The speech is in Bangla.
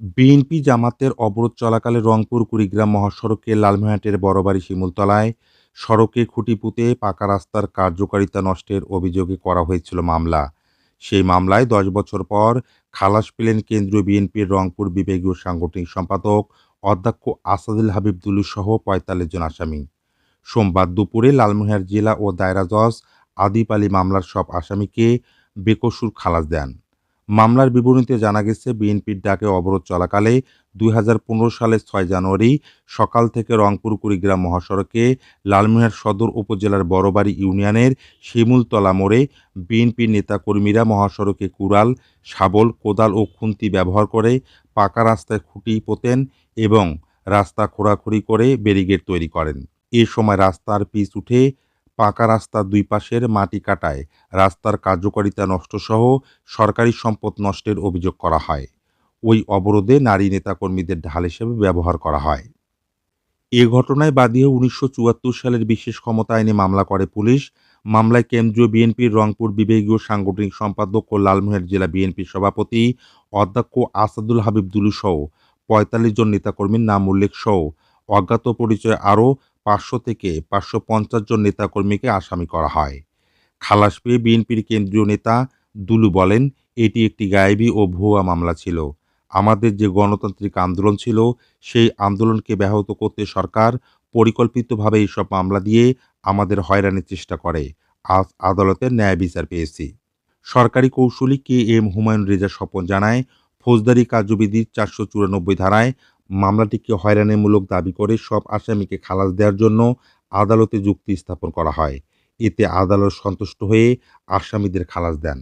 বিএনপি জামাতের অবরোধ চলাকালে রংপুর, কুড়িগ্রাম মহাসড়কে লালমিহাটের বড়বাড়ি শিমুলতলায় সড়কে খুঁটি পুঁতে পাকা রাস্তার কার্যকারিতা নষ্টের অভিযোগে করা হয়েছিল মামলা। সেই মামলায় দশ বছর পর খালাস পেলেন কেন্দ্রীয় বিএনপির রংপুর বিভাগীয় সাংগঠনিক সম্পাদক অধ্যক্ষ আসাদুল হাবিব দুলু সহ পঁয়তাল্লিশ জন আসামি। সোমবার দুপুরে লালমোহর জেলা ও দায়রা জজ আদিপ আলী মামলার সব আসামিকে বেকসুর খালাস দেন। মামলার বিবরণীতে জানা গেছে, বিএনপির ডাকে অবরোধ চলাকালে দুই হাজার পনেরো সালের ছয় জানুয়ারি সকাল থেকে রংপুর কুড়িগ্রাম মহাসড়কে লালমিহার সদর উপজেলার বড়বাড়ি ইউনিয়নের শিমুলতলা মোড়ে বিএনপির নেতাকর্মীরা মহাসড়কে কুড়াল, শাবল, কোদাল ও খুন্তি ব্যবহার করে পাকা রাস্তায় খুঁটি পোতেন এবং রাস্তা খোঁড়াখুড়ি করে ব্যারিগেড তৈরি করেন। এ সময় রাস্তার পিচ উঠে পাকা রাস্তার দুই পাশের মাটি কাটায়। রাস্তার কার্যকারিতা নষ্টসহ সরকারি সম্পদ নষ্টের অভিযোগ করা হয়। ওই অবরোধে নারী নেতাকর্মীদের ঢাল হিসেবে ব্যবহার করা হয়। এ ঘটনায় বাদীও উনিশশো চুয়াত্তর সালের বিশেষ ক্ষমতা আইনে মামলা করে পুলিশ। মামলায় কেন্দ্রীয় বিএনপির রংপুর বিভাগীয় সাংগঠনিক সম্পাদক ও লালমোহর জেলা বিএনপির সভাপতি অধ্যক্ষ আসাদুল হাবিব পঁয়তাল্লিশ জন নেতাকর্মীর নাম উল্লেখ সহ। অজ্ঞাত পরিচয় আরও পাঁচশো থেকে পাঁচশো পঞ্চাশ জন নেতাকর্মীকে আসামি করা হয়। খালাস পেয়ে বিএনপির কেন্দ্রীয় নেতা দুলু বলেন, এটি একটি গায়েবী ও ভুয়া মামলা ছিল। আমাদের যে গণতান্ত্রিক আন্দোলন ছিল, সেই আন্দোলনকে ব্যাহত করতে সরকার পরিকল্পিতভাবে এইসব মামলা দিয়ে আমাদের হয়রানির চেষ্টা করে। আজ আদালতের ন্যায় বিচার পেয়েছি। সরকারি কৌশলী কে এম হুমায়ুন রেজা স্বপন জানায়, ফৌজদারি কার্যবিধির চারশো চুরানব্বই ধারায় মামলাটিকে হয়রানিমূলক দাবি করে সব আসামিকে খালাস দেওয়ার জন্য আদালতে যুক্তি স্থাপন করা হয়। এতে আদালত সন্তুষ্ট হয়ে আসামিদের খালাস দেন।